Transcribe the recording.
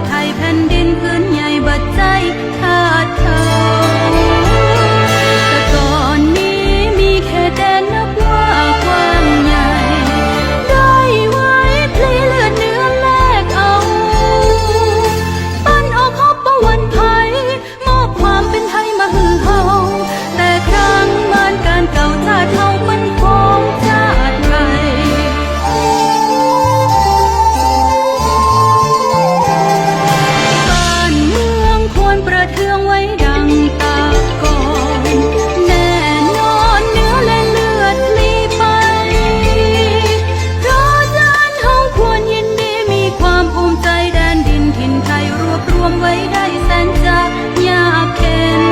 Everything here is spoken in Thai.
台湾的。 บรวมไว้ได้แสนจะยากเข็น